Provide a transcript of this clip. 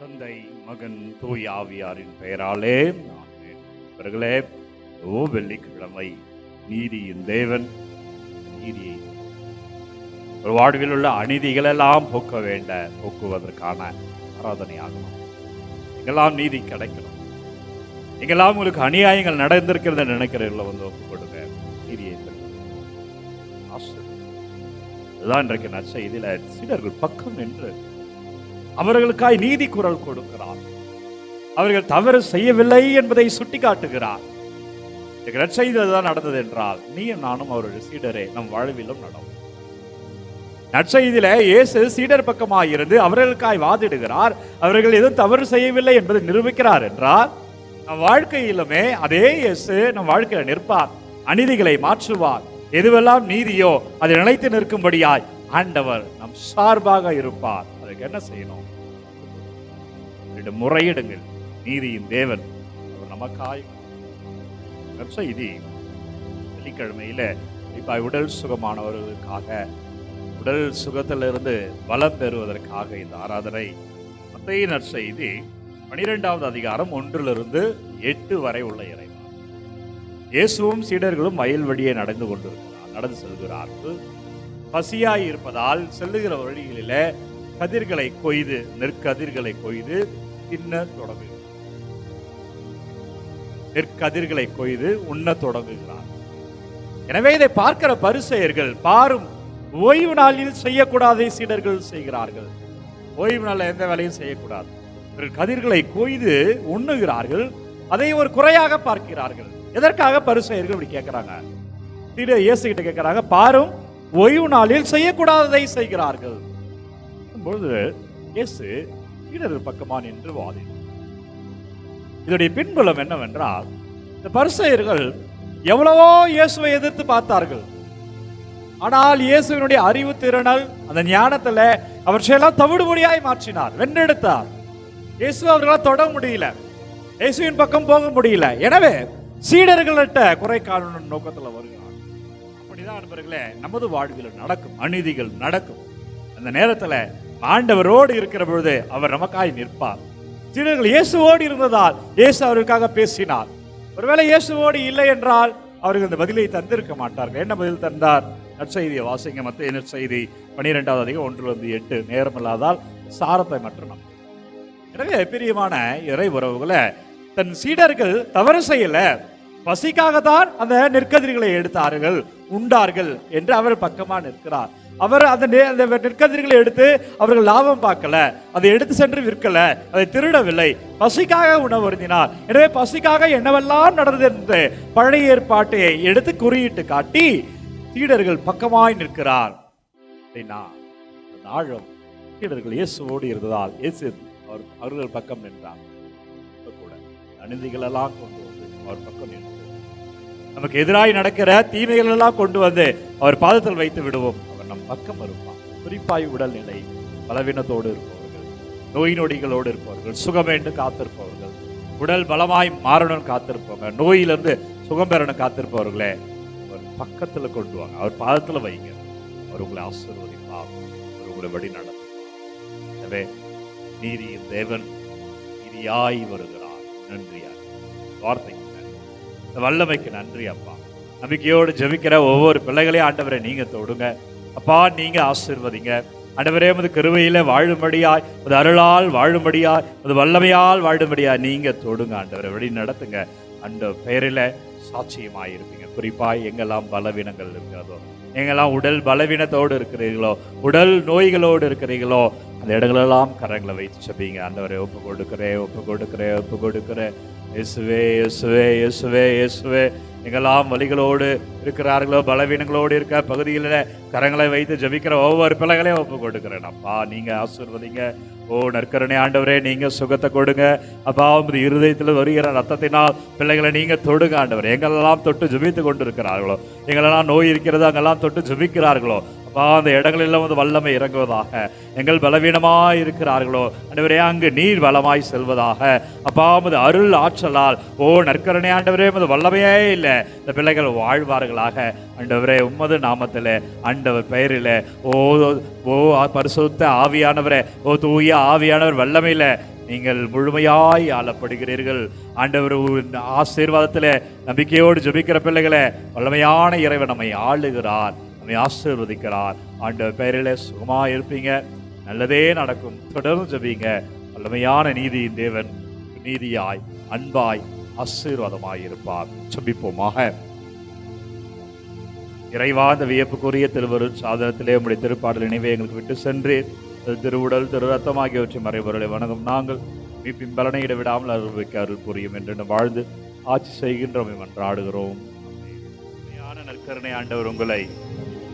தந்தை மகன் தூய் ஆவியாரின் பெயராலே இவர்களே ஓ வெள்ளிக்கிழமை. நீதியின் தேவன் நீதியை. ஒரு வாழ்வில் உள்ள அநீதிகளெல்லாம் போக்க வேண்ட போக்குவதற்கான ஆராதனையாகணும் எங்கெல்லாம் நீதி கிடைக்கணும்? எங்கெல்லாம் உங்களுக்கு அநியாயங்கள் நடந்திருக்கிறத நினைக்கிறீர்களோ வந்து ஒப்புக்கொடுங்க. நீதியை அதுதான் இன்றைக்கு நச்ச இதில் சிலர்கள் பக்கம் நின்று அவர்களுக்காய் நீதி குரல் கொடுக்கிறார். அவர்கள் தவறு செய்யவில்லை என்பதை சுட்டிக்காட்டுகிறார். நற்செய்தான் நடந்தது என்றால் நீயும் நானும் அவருடைய சீடரே நம் வாழ்விலும் நடவும். நற்செய்தியில இயேசு சீடர் பக்கமாக இருந்து அவர்களுக்காய் வாதிடுகிறார். அவர்கள் எதுவும் தவறு செய்யவில்லை என்பதை நிரூபிக்கிறார் என்றால் நம் வாழ்க்கையிலுமே அதே இயேசு நம் வாழ்க்கையில நிற்பார் அநீதிகளை மாற்றுவார். எதுவெல்லாம் நீதியோ அதை நிலைத்து நிற்கும்படியாய் ஆண்டவர் நம் சார்பாக இருப்பார். அதுக்கு என்ன செய்யணும்? அவரிடம் முறையிடுங்கள். நீதியின் தேவன் அவர் நமக்காய். நற்செய்தி. வெள்ளிக்கிழமையில் இப்ப உடல் சுகமானவர்களுக்காக உடல் சுகத்திலிருந்து பலம் பெறுவதற்காக இந்த ஆராதனை. மத்திய நற்செய்தி பனிரெண்டாவது அதிகாரம் ஒன்றிலிருந்து எட்டு வரை உள்ள இறைவன் இயேசுவும் சீடர்களும் வயல் வழியே நடந்து கொண்டிருக்கிறார் நடந்து செல்கிறார்கள். பசியாய் இருப்பதால் செல்லுகிற வழிகளில் கதிர்களை கொய்து நெற்கதிர்களை கொய்து தின்ன தொடங்குகிறார். நெற்கதிர்களை கொய்து உண்ண தொடங்குகிறார். எனவே இதை பார்க்கிற பரிசெயர்கள் பாரும் ஓய்வு நாளில் செய்யக்கூடாதை சீடர்கள் செய்கிறார்கள். ஓய்வு நாளில் எந்த வேலையும் செய்யக்கூடாது. கதிர்களை கொய்து உண்ணுகிறார்கள். அதை ஒரு குறையாக பார்க்கிறார்கள். எதற்காக பரிசெயர்கள் இப்படி கேட்கிறாங்க? சீடர் இயேசு கிட்ட கேட்கிறாங்க பாரும் ஓய்வு நாளில் செய்யக்கூடாததை செய்கிறார்கள். பொழுது இயேசு சீடர்கள் பக்கமா நின்று வாதினார் இதோடைய பின்புலம் என்னவென்றால் இந்த பரிசெயர்கள் எவ்வளவோ இயேசுவை எதிர்த்து பார்த்தார்கள். ஆனால் இயேசுவினுடைய அறிவு திறனல் அந்த ஞானத்தில் அவற்றையெல்லாம் தவிடுபடியாய் மாற்றினார். வென்றெடுத்தார். இயேசு அவர்களால் தொட முடியல. இயேசுவின் பக்கம் போக முடியல. எனவே சீடர்கள்ட்ட குறை காணும் நோக்கத்துல வருகிறார். அப்படிதான் அன்பர்களே நமது வாழ்வில் நடக்கும் அநீதிகள் நடக்கும். அந்த நேரத்துல ஆண்டவரோடு இருக்கிற பொழுது அவர் நமக்காய் நிற்பார். சீடர்கள் இயேசுவோடு இருந்ததால் இயேசு அவருக்காக பேசினார். ஒருவேளை இயேசுவோடு இல்லை என்றால் அவர்கள் இந்த பதிலை தந்திருக்க மாட்டார்கள். என்ன பதில் தந்தார்? நற்செய்தியை வாசிங்க. மத்திய நற்செய்தி பனிரெண்டாவது அதிகம் ஒன்றிலிருந்து எட்டு. நேரமில்லாதால் சாரத்தை மற்றும் எனவே பிரியமான இறை உறவுகளை தன் சீடர்கள் தவறு செய்யல. பசிக்காகத்தான் அந்த நெற்கதிரிகளை எடுத்தார்கள். உண்டார்கள் என்று அவர் பக்கமாக நிற்கிறார். அவர் அந்த அந்த நெற்கதிர்களை எடுத்து அவர்கள் லாபம் பார்க்கல. அதை எடுத்து சென்று விற்கல. அதை திருடவில்லை. பசிக்காக உணவு வருந்தினார் எனவே பசிக்காக என்னவெல்லாம் நடந்தது என்று பழைய ஏற்பாட்டை எடுத்து குறியிட்டு காட்டி சீடர்கள் பக்கமாய் நிற்கிறார். அப்படின்னா அந்த ஆழம் சீடர்கள் இயேசுவோடு இருந்ததால் இயேசு அவர் அவர்கள் பக்கம் நின்றார். கூட அநீதிகள் கொண்டு வந்து அவர் பக்கம் நின்றார். நமக்கு எதிராய் நடக்கிற தீமைகள் எல்லாம் கொண்டு வந்து அவர் பாதத்தில் வைத்து விடுவோம். அவர் நம் பக்கம் இருப்பான் குறிப்பாய் உடல்நிலை பலவீனத்தோடு இருப்பவர்கள் நோய் நொடிகளோடு இருப்பவர்கள் சுகம் என்று காத்திருப்பவர்கள் உடல் பலமாய் மாறணும் காத்திருப்பவங்க நோயிலிருந்து சுகம் பெறணும் காத்திருப்பவர்களே அவர் பக்கத்துல கொண்டு வாங்க. அவர் பாதத்துல வைங்க. அவர் உங்களை ஆசீர்வதிப்பார். அவர் உங்களை வழி நடத்துவார் எனவே நீதியின் தேவன் நீதியாய் வருகிறார். நன்றியா வார்த்தை வல்லமைக்கு நன்றி அப்பா. நம்பிக்கையோடு ஜெபிக்கிற ஒவ்வொரு பிள்ளைகளையும் ஆண்டவரை நீங்க தொடுங்க. அப்பா நீங்க ஆசிர்வதிங்க. ஆண்டவரே உமது கிருபையில வாழும்படியாய் உமது அருளால் வாழும்படியாய் உமது வல்லமையால் வாழும்படியாய் நீங்க தொடுங்க ஆண்டவரை. வழி நடத்துங்க. அந்த பெயரில சாட்சியமாக இருப்பீங்க குறிப்பாக எங்கெல்லாம் பலவீனங்கள் இருக்கிறதோ நீங்களாம் உடல் பலவீனத்தோடு இருக்கிறீர்களோ உடல் நோய்களோடு இருக்கிறீங்களோ அந்த இடங்களெல்லாம் கரங்களை வைத்து செப்பீங்க ஆண்டவரை ஒப்பு கொடுக்குறேன் ஒப்பு கொடுக்குறேன் ஒப்பு கொடுக்குறேன் இயேசுவே இயேசுவே இயேசுவே இயேசுவே. எங்கெல்லாம் வழிகளோடு இருக்கிறார்களோ பலவீனங்களோடு இருக்க பகுதியில் கரங்களை வைத்து ஜபிக்கிற ஒவ்வொரு பிள்ளைகளையும் ஒப்பு கொடுக்கிறேன் அப்பா நீங்கள் ஆசீர்வதிங்க. ஓ நற்கரணை ஆண்டவரே நீங்கள் சுகத்தை கொடுங்க. அப்பா உமது இருதயத்தில் வருகிற ரத்தத்தினால் பிள்ளைகளை நீங்கள் தொடுங்க ஆண்டவர். எங்களெல்லாம் தொட்டு ஜுமித்து கொண்டு இருக்கிறார்களோ எங்களெல்லாம் நோய் இருக்கிறது அங்கெல்லாம் தொட்டு ஜபிக்கிறார்களோ அப்பா அந்த இடங்களெல்லாம் வந்து வல்லமை இறங்குவதாக எங்கள் பலவீனமாய் இருக்கிறார்களோ. ஆண்டவரே அங்கு நீர் வளமாய் செல்வதாக. அப்பா அது அருள் ஆற்றலால் ஓ நற்கரணை ஆண்டவரே அது வல்லமையே இல்லை. இந்த பிள்ளைகள் வாழ்வார்களாக. ஆண்டவரே உம்மது நாமத்தில் ஆண்டவர் பெயரில் ஓ ஓ பரிசுத்த ஆவியானவரே ஓ தூய ஆவியானவர் வல்லமையில் நீங்கள் முழுமையாய் ஆளப்படுகிறீர்கள். ஆண்டவர் ஆசீர்வாதத்தில் நம்பிக்கையோடு ஜபிக்கிற பிள்ளைகளை வல்லமையான இறைவன் நம்மை ஆளுகிறார். நம்மை ஆசீர்வதிக்கிறார். ஆண்டவர் பெயரில் சுகமாக இருப்பீங்க. நல்லதே நடக்கும். தொடர்ந்து ஜபிங்க. வல்லமையான நீதியின் தேவன் நீதியாய் அன்பாய் ஆசீர்வாதமாய் இருப்பார். சபிப்போமாக இறைவா இந்த வியப்புக்குரிய திருவருள் சாதனத்திலே உம்முடைய திருப்பாடல் நினைவை எங்களுக்கு விட்டு சென்று திருவுடல் திரு ரத்தம் ஆகியவற்றை மறைபொருளை வணங்கும். நாங்கள் மீட்பின் பலனை இடைவிடாமல் அருள்வைக்க அருள் புரியும் என்று வாழ்ந்து ஆட்சி செய்கின்றோம். மன்றாடுகிறோம். நற்கருணை ஆண்டவர் உங்களை